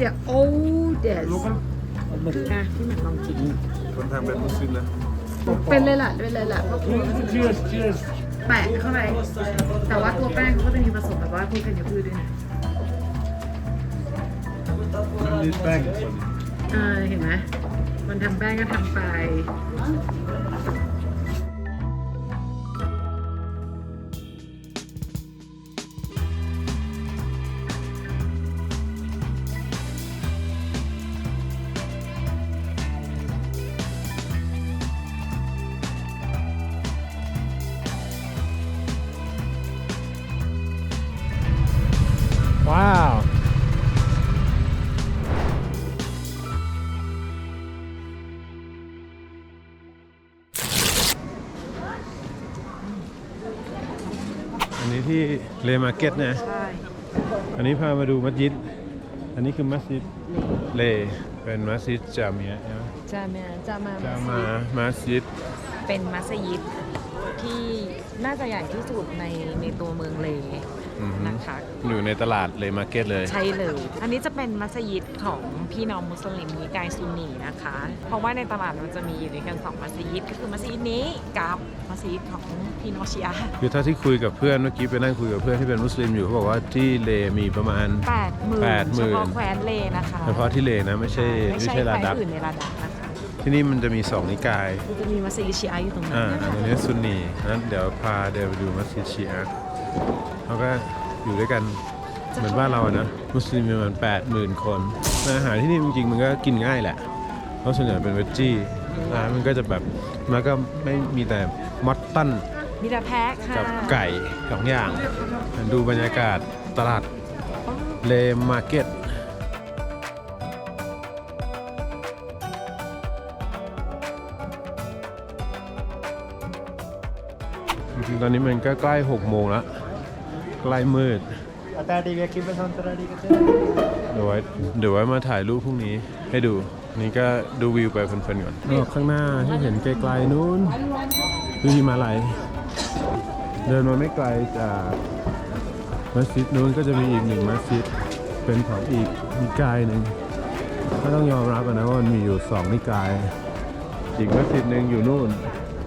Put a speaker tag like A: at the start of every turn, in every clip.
A: It's the oldest อะพี่หมันลองกิน
B: คนทางเป็นมุสลิมนะ
A: เป็นเลยล่ะเป็นเลยล่ะเพราะกลัวมันจะ
C: Cheers, cheers.
A: แปะเข้าไปแต่ว่าตัวแป้งเขาก็จะมีผสมแบบว่าพวกธัญพืชด้วยนะ
B: มันมีแป้งคน
A: เออเห็นไหมมันทำแป้งก็ทำไป
B: ที่เลมาร์เก็ตนะ
A: ใช่
B: อันนี้พามาดูมัสยิด อันนี้คือมัสยิดเล เป็นมัสยิดจามียะใช่ไหม
A: จามาจามา
B: จามามัสยิด
A: เป็นมัสยิดที่น่าจะใหญ่ที่สุดในในตัวเมืองเล
B: อือฮึ
A: นะคะ
B: อยู่ในตลาดเลมาร์เก็ตเลย
A: ใช่เลย อันนี้จะเป็นมัสยิดของพี่น้องมุสลิมนิกายซุนนีนะคะ เพราะว่าในตลาดมันจะมีอยู่ด้วยกันสองมัสยิดก็คือมัสยิดนี้กับมัสยิดของพี่น้องชีอะห์
B: คือถ้าที่คุยกับเพื่อนเมื่อกี้ไปนั่งคุยกับเพื่อนที่เป็นมุสลิมอยู่เขาบอกว่าที่เลมีประมาณ
A: แปดหมื่น
B: แปดหมื่น
A: เฉพาะแคว้นเลนะคะ
B: เฉพาะที่เลนะไม่ใช่
A: ไม่
B: ไม่
A: ใช่
B: ใช่
A: แค
B: ลา
A: ว้น
B: ดับ
A: อื่นในลาดับนะคะ
B: ที่นี่มันจะมีสองนิกาย
A: มันจะมีมัสยิดชีอะห์อยู่ตรงนั้
B: อ่าน
A: นะคะ
B: อันนี้ซุนนีนั้นเดี๋ยวพาเดินไปดูมัสยิดชีอะห์ เขาก็อยู่ด้วยกันเหมือนบ้านเราอะนะมุสลิมมีประมาณแปดหมื่นคนอาหารที่นี่จริงๆมันก็กินง่ายแหละ เพราะส่วนใหญ่เป็นเวจจี้ร้านมันก็จะแบบมันก็ไม่มีแต่มัตตัน
A: มีแต่แพ็คค่ะ
B: กับไก่สองอย่าง ดูบรรยากาศตลาดเลมาร์เก็ตจริงๆตอนนี้มันก็ใกล้ 6 โมงแล้ว ใกล้มืด
C: Atadi Vaki Basantara Di
B: เดี๋ยวไว้เดี๋ยวไว้มาถ่ายรูปพรุ่งนี้ให้ดู นี่ก็ดูวิวไปเพลินๆก่อนนอกข้างหน้าที่เห็นไกลๆนู้นคือหิมาลัยเดินมาไม่ไกลจากมัสยิดนู้นก็จะมีอีกหนึ่งมัสยิดเป็นของอีกนิกายหนึ่งก็ต้องยอมรับอะนะว่ามันมีอยู่สองนิกาย อีกมัสยิดหนึ่งอยู่นู่น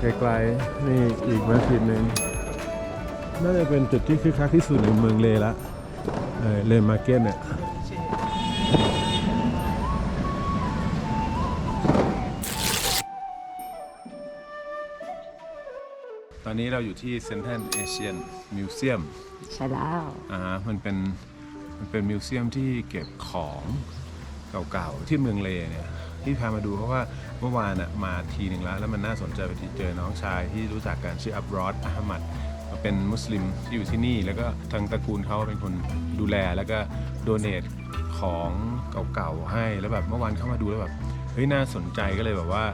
B: ไกลๆนี่อีกมัสยิดหนึ่ง น่าจะเป็นจุดที่คึกคักที่สุดในเมืองเลละเออเลมาร์เก็ตเนี่ยตอนนี้เราอยู่ที่เซนทรัลเอเชียนมิวเซียม
A: ใช่แล้ว
B: อ่าฮะมันเป็นมันเป็นมิวเซียมที่เก็บของเก่าๆที่เมืองเลเนี่ยที่พามาดูเพราะว่าเมื่อวานอะมาทีหนึ่งแล้ว แล้วมันน่าสนใจไปที่เจอน้องชายที่รู้จักกันชื่ออับรอดอามัด เป็นมุสลิมที่อยู่ที่นี่ แล้วก็ทางตระกูลเขาเป็นคนดูแลแล้วก็โดเนทของเก่าๆให้แล้วแบบเมื่อวานเข้ามาดูแล้วแบบเฮ้ยน่าสนใจก็เลยแบบว่า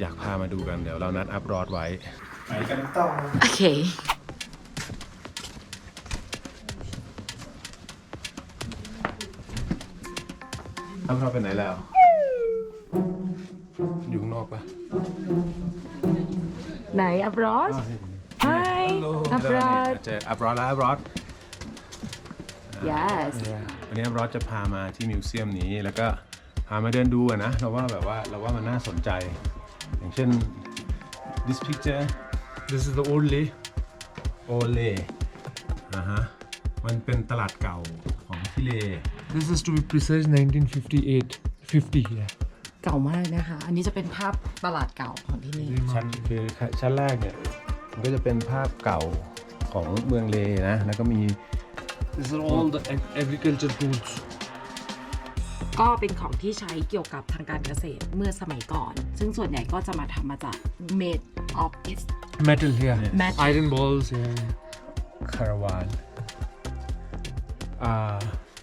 B: อยากพามาดูกันเดี๋ยวเรานัดอับรอดไว้ไปกันต่อ
A: โอเค
B: อับรอดไปไหนแล้ว อยู่ข้างนอกปะ
A: ไหนอับรอส Hi อับรอ ส
B: เจออับรอดแล้วอับรอด
A: yes
B: วันนี้อับรอดจะพามาที่มิวเซียมนี้แล้วก็พามาเดินดูอะนะเราว่าแบบว่าเราว่ามันน่าสนใจ อย่างเช่น this picture
C: This is the old lay.
B: โอเลอ่าฮะมันเป็นตลาดเก่าของที่เล
C: This is to be precise 1958. 50, yeah.
A: เก่ามากนะคะ อันนี้จะเป็นภาพตลาดเก่าของที่นี่
B: ชั้นคือชั้นแรกเนี่ย มันก็จะเป็นภาพเก่าของเมืองเลนะ แล้วก็มี
C: These are all the ag- agriculture tools.
A: ก็เป็นของที่ใช้เกี่ยวกับทางการเกษตรเมื่อสมัยก่อน ซึ่งส่วนใหญ่ก็จะมาทำมาจาก made of it
C: Metal, yeah.
A: Metal.
C: Iron balls, yeah.
B: คาราวานอ่า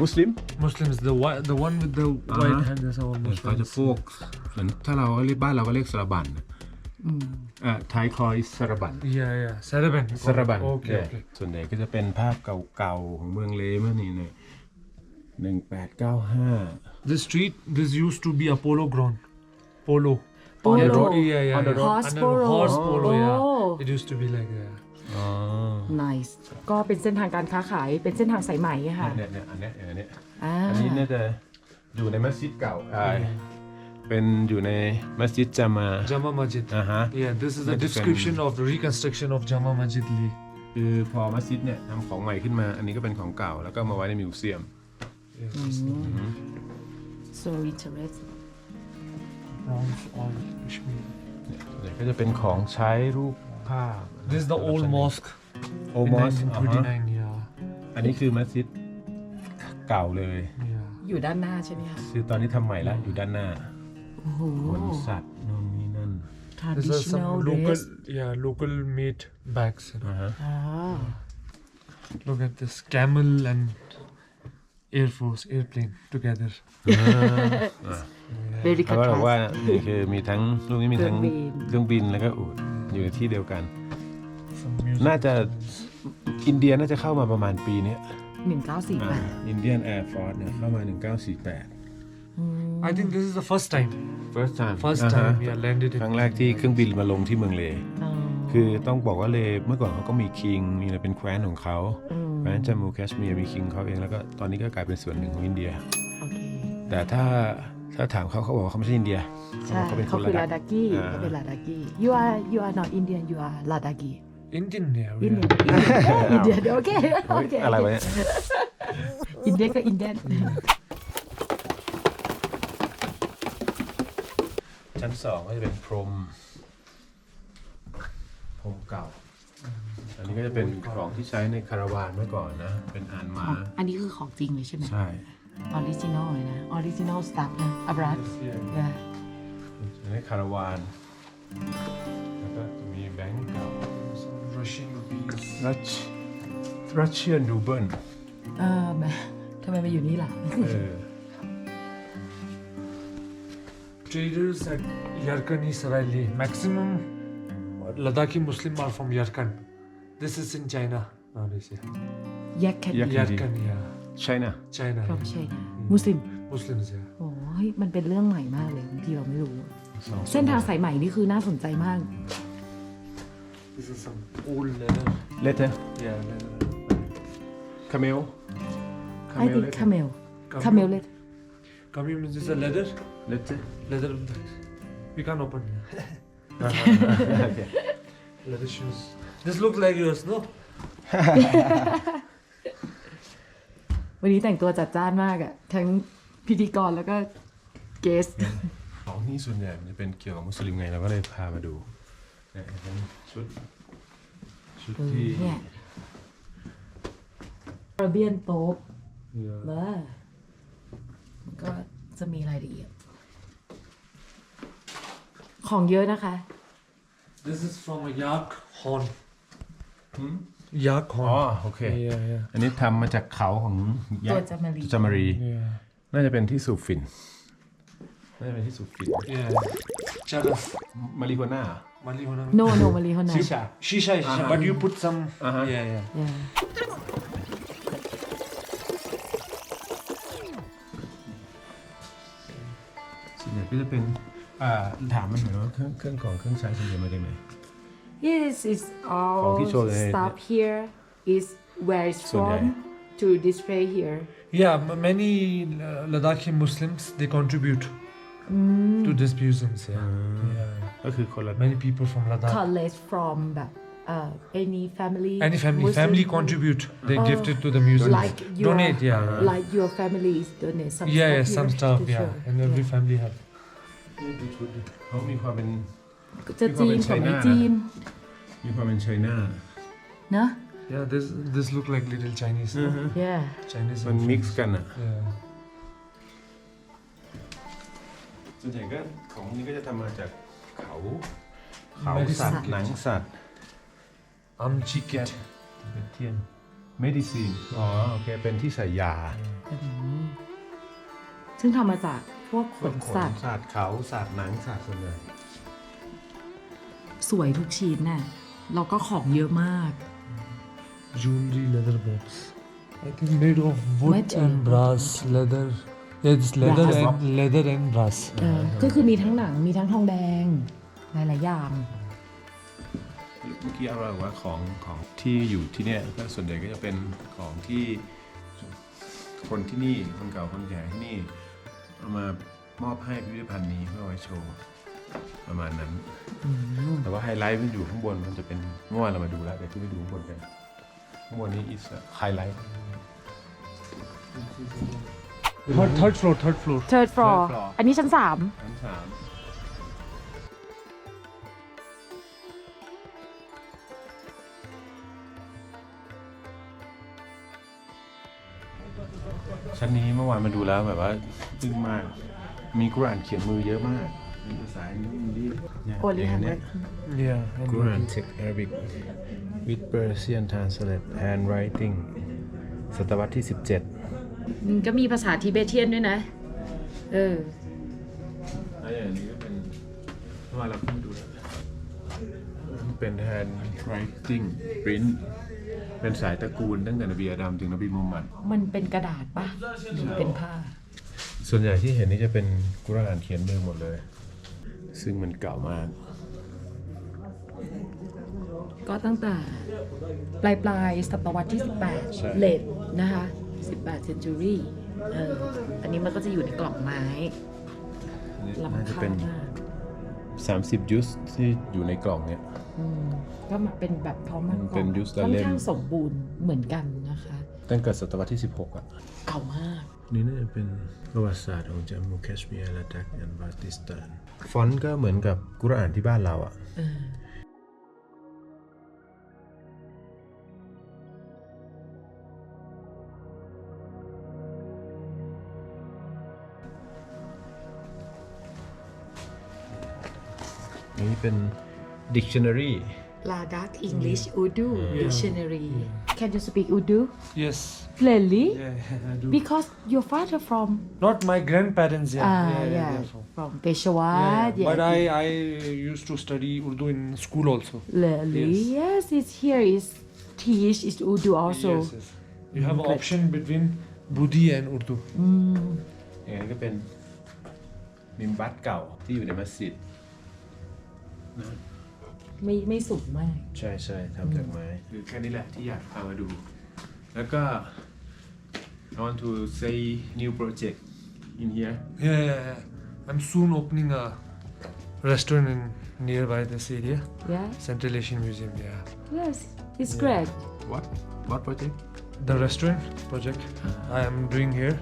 B: มุสลิม
C: Muslims, the whi- the one with the white hand, that's all
B: เขาจะ
C: Muslims.
B: พวกเหมือนถ้าเราเรียกบ้านเราก็เรียกสระบัน อ่าไทยคอยสระบัน
C: Yeah, yeah. Saraban. you
B: ส
C: call it.
B: ระบัน
C: Okay,
B: เนี่ย
C: okay.
B: ส่วนใหญ่ก็จะเป็นภาพเก่าๆ ของเมืองเลเมื่อนี่เนี่ยหนึ่งแปดเก้าห้า
C: This street, this used to be a polo ground. Polo.
A: Polo.
C: Yeah, road, yeah, yeah.
B: On the
C: yeah.
B: road.
A: Horse
C: And then
A: polo.
C: Horse polo,
A: Oh.
C: yeah. It used to be like that.
B: อ๋อ
A: nice ก็เป็นเส้นทางการค้าขายเป็นเส้นทางสายไหมอะค่ะ
B: เนี่ยเนี่ยอันเนี้ยอันเนี้ย
A: อ่า
B: อันนี้น่าจะอยู่ในมัสยิดเก่าอ่า เป็นอยู่ในมัสยิดจามา
C: Jama Masjid.
B: อ่าฮะ
C: Yeah, this is a
B: That's
C: description of the reconstruction of Jama Masjid Lee.
B: คือพอมัสยิดเนี่ยทำของใหม่ขึ้นมา อันนี้ก็เป็นของเก่า แล้วก็มาไว้ในมิวเซียม
C: Yeah, this
A: so interesting
C: bronze all Kashmir.
B: เนี่ยส่วนใหญ่ก็จะเป็นของใช้รูปภาพ
C: This is the old mosque
B: โอ
C: in
B: มอส
C: 1929. Yeah,
B: อันนี้คือมัสยิดเก่าเลย
C: yeah.
A: อยู่ด้านหน้าใช่ไหมคะ
B: คือตอนนี้ทำใหม่แล้วอยู่ด้านหน้า
A: โอ้โห
B: ขนสัตว์นู่นนี่นั่น
C: These are some
A: traditional
C: local,
A: dress
C: yeah, local made bags. you know.
B: อ่าฮะ
A: อ๋อ
C: Look at this camel and Air Force airplane together.
A: very
B: เขาก็บอก
A: contrast
B: ว่านี่คือมีทั้งรูปนี้มีทั้ง
A: เครื่องบิน
B: เครื่องบินแล้วก็อูฐอยู่ในที่เดียวกัน
C: Some music.
B: น่าจะอินเดียน่าจะเข้ามาประมาณปีเนี้ย
A: หนึ่งเก้าสี่แปด
B: อินเดียนแอร์ฟอร์เนี่ยเข้ามา 1948
C: I think this is the first time.
B: first time
C: First
B: อ่าฮะ
C: time, yeah, landed
B: ค
C: in.
B: รั้งแรกที่เครื่องบินมาลงที่เมืองเลคือต้องบอกว่าเลเมื่อก่อนเขาก็มีคิง มีอะไรเป็นแคว้นของเขาแคว้นจามูแคชเมียร์มีคิงเขาเองแล้วก็ตอนนี้ก็กลายเป็นส่วนหนึ่งของอินเดีย
A: โอเค
B: แต่ถ้าถ้าถามเขาเขาบอกว่าเขาไม่ใช่อินเดีย
A: ใช่
B: เขาเป็นค
A: เขา
B: น
A: คือ
B: ละ
A: ลาดากี้
B: อ่า
A: เขาเป็นลาดากี้ you are you are not Indian you are ลาดากี้
C: Indian, yeah. we
A: Indian
C: are.
A: อินเดียโอเคโอเค
B: อะไรวะเนี่ย
A: อินเดียก็อินเดีย
B: ชั้นสองก็จะเป็นพรม พรมเก่า อันนี้ก็จะเป็นของที่ใช้ในคาราวานเมื่อก่อนนะ เป็นอานม้า
A: อันนี้คือของจริงเลยใช่ไหม
B: ใช่
A: ออริจินอลเลยนะ ออริจินอลสตัฟนะอับรัส
C: Yeah.
B: ใช้ในคาราวาน แล้วก็จะมีแบงก์เก่า
C: Some Russian rupees.
B: รัชรัชเชียนรูเบิล
A: เออแหมทำไมมาอยู่นี่ล่ะ
B: เออ
C: Traders at Yarkani Saraili. Maximum Ladakhi Muslim are from Yarkand. This is in China nowadays. Yeah.
A: แยกแค่
B: แยก
C: Yarkand, yeah.
B: ใช่นะ
C: China.
A: พร้อม
C: yeah.
A: ใช่นะมุสลิม
C: Muslims, yeah.
A: โอ้ยมันเป็นเรื่องใหม่มากเลยบางทีเราไม่รู้ เส้นทางสายใหม่นี่คือน่าสนใจมาก
C: This is some old leather.
B: เลเตอร์
C: Yeah, leather.
B: คาเมล
A: I think camel camel let
C: Kamil means it's a leather.
B: เลเตอร์
C: Leather. We can't open. Yeah.
B: โอเค
C: Leather shoes. This looks like yours, no?
A: วันนี้แต่งตัวจัดจ้านมากอะทั้งพิธีกรแล้วก็เกส
B: ของนี่ส่วนใหญ่มันจะเป็นเกี่ยวกับมุสลิมไงเราก็เลยพามาดูเนี่ยเป็นชุดชุดที่
A: เนี่ยอาเบียนโต๊ะ
B: เนี่ย
A: บ้ามัน ก็จะมีรายละเอียด ของเยอะนะคะ
C: This is from a yak horn. Yak
B: อ๋อ
C: horn.
B: โอเค
C: Yeah, yeah.
B: อันนี้ทำมาจากเขาของยั
A: ตัว
B: กษ์
A: จามารี
B: จามารี
C: Yeah.
B: น่าจะเป็นที่สูบฝิ่น น่าจะเป็นที่สูบฝิ่น
C: Yeah. Charaf.
B: มาริโฮน่า
C: Malihona.
A: โนโนมารีเขานะ
B: ชิชา
C: Shisha, shisha.
B: Uh-huh.
C: But you put some.
B: Uh-huh.
C: Yeah, yeah.
B: ส่วนใหญ่ก็จะเป็น อ่า ถามมันหน่อยว่าเครื่องเครื่องของเครื่องใช้ส่วนใหญ่มาจากไหน
A: Yes is
B: ของ
A: all
B: ที่โชว์ใน
A: stuff here is where it's
B: ส่วนใหญ่
A: from to display here
C: Yeah, m- many uh, Ladakhi Muslims they contribute to these museums. Yeah. yeah.
B: ก็คือคนละ
C: Many people from Ladakh.
A: college from แบบ uh, any family
C: Any family,
A: Muslim
C: family contribute. They
A: Oh.
C: gift it to the museum.
A: like your,
C: Donate, yeah.
A: like your families donate some
C: yeah,
A: stuff
C: yeah, some
A: here
C: stuff,
A: to
C: yeah.
A: show.
C: And every family have.
B: นี่ดูชุดดิเขามีความเป็น
A: จะจีน
B: มีความเป็น
A: ของไม่
B: China
A: จีน
B: มีความเป็นไชน่า
A: เนอะ
C: Yeah, this this look like little Chinese. no?
A: yeah
C: Chinese.
B: มัน
C: influence.
B: มิกซ์กันอ่ะ
C: Yeah.
B: ส่วนใหญ่ก็ของนี้ก็จะทำมาจากเขา เขา
C: Medicine
B: สัตว์ หนังสัตว์
C: Amchi kit.
B: เป็นเทียน medicine อ๋อโอเคเป็นที่ใส่ยา
A: ซึ่งทำมาจากพวกขนสัตว์
B: สัตว์เขาสัตว์หนังสัตว์ส่วนใหญ่
A: สวยทุกชิ้นน่ะแล้วก็ของเยอะมาก
C: Jewelry leather box. I think made of wood
A: Metal.
C: and brass. Leather. Yeah, it's leather
A: Brass.
C: and leather and brass.
A: เออก็คือมีทั้งหนังมีทั้งทองแดงหลายๆอย่าง
B: เมื่อกี้เราบอกว่าของของที่อยู่ที่เนี่ยก็ส่วนใหญ่ก็จะเป็นของที่คนที่นี่คนเก่าคนแก่ที่นี่เอามามอบให้พิพิธภัณฑ์นี้เพื่อไว้โชว์ประมาณนั้น แต่ว่าไฮไลท์มันอยู่ข้างบนมันจะเป็นเมื่อวานเรามาดูแล้วเดี๋ยวขึ้นไปดูข้างบนกันข้างบนนี้ is a highlight
C: Third, third floor, third floor.
A: third floor
B: Third floor
A: อันนี้ชั้นสาม
B: ชั้นสาม ชั้นนี้เมื่อวานมาดูแล้วแบบว่าจึ้งมาก มีกุรอานเขียนมือเยอะมากมีภาษาอังกฤษเนี่ย
A: โอลิฮัน
B: เนี่ย
C: Yeah. and
B: Quran text Arabic with Persian translate handwriting ศตวรรษที่17
A: มันก็มีภาษาทิเบเทียนด้วยนะ เออ
B: แล้วอย่างนี้ก็เป็นเมื่อวานเราขึ้นมาดูแล้ว เป็น handwriting print เป็นสายตระกูลตั้งแต่นบีอาดัมถึงนบีมุฮัมมัด
A: มันเป็นกระดาษปะหรือเป็นผ้า
B: ส่วนใหญ่ที่เห็นนี่จะเป็นกุรอานเขียนมือหมดเลย ซึ่งมันเก่ามาก
A: ก็ตั้งแต่ปลายปลายๆศตวรรษที่
B: ใช่
A: 18 เลดนะคะ 18 century เอออันนี้มันก็จะอยู่ในกล่องไม้
B: อันนี้
A: ล้ำ
B: น่าจะ
A: ค่า
B: เป็น
A: มาก
B: 30ยุสที่อยู่ในกล่องเนี่ย
A: อืมก็มาเป็นแบบเพราะมัน
B: มันเป็น
A: กล่อง
B: ยุสลา
A: ค่อน
B: เล่ม
A: ข้างสมบูรณ์เหมือนกันนะคะ
B: ตั้งแต่ศตวรรษที่ 16 อะ
A: เก่ามาก
B: นี่น่าจะเป็นประวัติศาสตร์ของจัมมูแคชเมียร์และดักแอนด์บาติสตานฟอนต์ก็เหมือนกับกุรอานที่บ้านเราอะ
A: เออ
B: นี่เป็น dictionary
A: Ladakh English Urdu Dictionary Can you speak Urdu
C: Yes.
A: Clearly
C: Yeah, I do.
A: Because your father from
C: Not my grandparents, yeah.
A: ah
C: yeah,
A: yeah,
C: they're from-
A: from
C: Yeah,
A: Peshawar
C: yeah. But I, I used to study Urdu in school also.
A: Clearly yes it's here is teach is Urdu also
C: Yes, yes. You have an
A: Great.
C: option between Budi and Urdu.
B: อย่างนั้นก็เป็นมิมบัตเก่าที่อยู่ในมัสยิด
A: ไม่ไม่สูงมาก
B: ใช่ใช่ทำจากไม้คือแค่นี้แหละที่อยากพามาดู แล้วก็ I want to say new project in here
C: Yeah, yeah, yeah. I'm soon opening a restaurant in nearby this area.
A: yeah
C: Central Asian Museum, yeah.
A: yes it's great
B: what what project
C: The restaurant project I am doing here.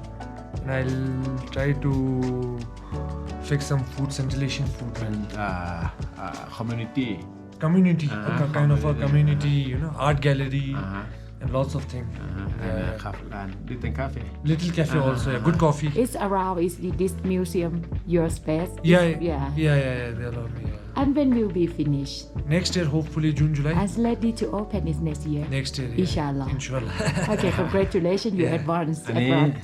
C: And I'll try to fix some food, Central Asian food.
B: เป็นอ่าอ่า community
C: Community,
B: Ah,
C: a kind of a
B: community.
C: community, you know, art gallery
B: อ่าฮะ
C: and lots of things.
B: อ่าฮะ
C: Yeah, yeah.
B: ครับร้านลิตเติ้ลคาเฟ่
C: Little cafe
B: Ah,
C: also, yeah.
B: ah,
C: Good coffee.
A: it's around is this museum your space
C: Yeah,
A: It's-
C: yeah,
A: yeah
C: yeah, yeah, They allow me. Yeah.
A: and when will be finished
C: Next year, hopefully June, July.
A: as ready to open is next year
C: Next year, yeah.
A: Inshallah.
C: Inshallah.
A: okay congratulations you
C: Yeah.
A: advance
B: อันนี้
A: advance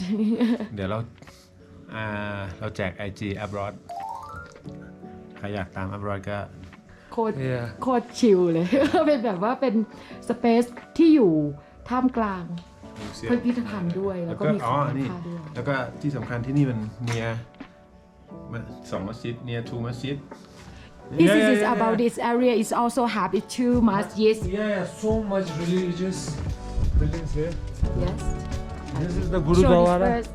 B: เดี๋ยวเราอ่า เราแจก IG abroad ใครอยากตาม abroad ก็
A: โคตร
C: Yeah.
A: โคตรชิลเลย เป็นแบบว่าเป็นสเปซที่อยู่ท่ามกลาง
B: museum
A: พิพิธภัณฑ์ด้วยแล้วก็มีข
B: อ๋
A: อ
B: อง
A: มี
B: นี่
A: ค่าด้วย
B: แล้วก็ที่สำคัญที่นี่มันเนียสองมัสยิดเนียทูมัสยิด
A: This
C: Yeah,
A: is
C: yeah,
A: is
C: yeah,
A: about
C: yeah.
A: this area is also have it two masjids
C: Yeah, yeah, so much religious buildings here.
A: yes
C: This is the
A: Show this
C: Gurudwara.
A: first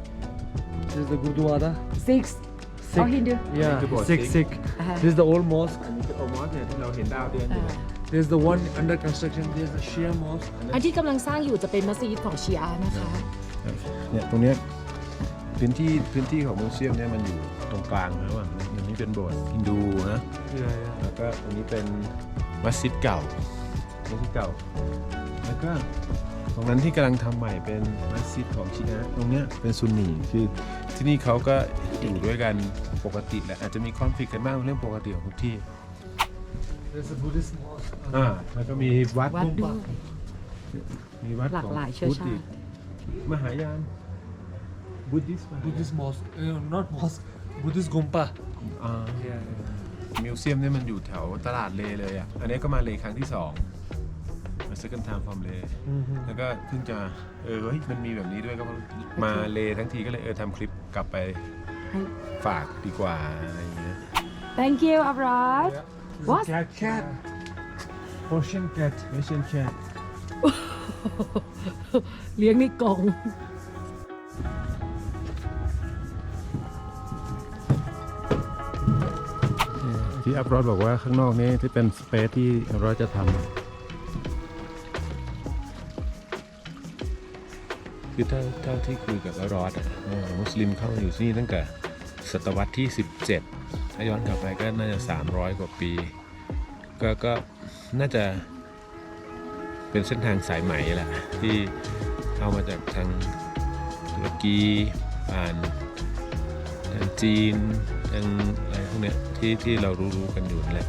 C: This is the Gurudwara.
A: six or
C: Sikh.
A: Hindu
C: Yeah,
B: Good
C: Sikh,
B: Sikh.
C: Sikh.
A: Uh-huh.
C: This is the old mosque.
B: อันนี้เป็นโอมอสเนี่ยที่เราเห็นดาวเดือนอยู่
A: อ่า
C: There's the one under construction. There's the Shia mosque.
A: อันที่กำลังสร้างอยู่จะเป็นมัสยิดของชีอานะคะ
B: เนี่ยตรงเนี้ยพื้นที่พื้นที่ของมิวเซียมเนี่ยมันอยู่ตรงกลางระหว่างอันนี้เป็นโบสถ์ฮินดูนะ
C: Yeah, yeah.
B: แล้วก็ตรงนี้เป็นมัสยิดเก่ามัสยิดเก่า แล้วก็ต รงนั้นที่กำลังทำใหม่เป็นมัสยิดของชีอะห์ตรงเนี้ยเป็นซุนนีคือที่นี่เขาก็อยู่ด้วยกันปกติแหละอาจจะมีคอนฟ lict กันบ้างเรื่องปกติของทุกที่
C: There's a Buddhist mosque.
B: อ่าแล้วก็มีวัด
A: วัดด้วย
B: มีวัด
A: หลาก
B: ของ
A: หลายเชื้อ
B: พุทธ
A: ชาติ
B: อีกมหายานบุติส
C: Buddhist mosque. Uh, not mosque. Buddhist Gompa.
B: อ่า
C: Yeah, yeah.
B: มิวเซียมเนี่ยมันอยู่แถวตลาดเลเลยอะ อันนี้ก็มาเลครั้งที่สองมา second time from เล
C: อื
B: แล้วก็เพิ่งจะเออเฮ้ยมันมีแบบนี้ด้วยก็มาเลทั้งทีก็เลยเออทำคลิปกลับไปฝากดีกว่าอะไรเงี้ย
A: thank you
C: Abroad
A: What?
C: Cat cat. Persian cat.
B: Persian cat.
A: เลี้ยงในกล่อง
B: ที่อัพรอดบอกว่าข้างนอกนี้ที่เป็นสเปซที่อัพรอดจะทำ คือเท่าเท่าที่คุยกับรอดมุสลิมเข้ามาอยู่ที่นี่ตั้งแต่ศตวรรษที่ 17 ถ้าย้อนกลับไปก็น่าจะ 300 กว่าปี ก็ก็น่าจะเป็นเส้นทางสายไหมแหละที่เข้ามาจากทางตุรกีผ่านทางจีนทางอะไรพวกเนี้ยที่ที่เรารู้ๆกันอยู่แหละ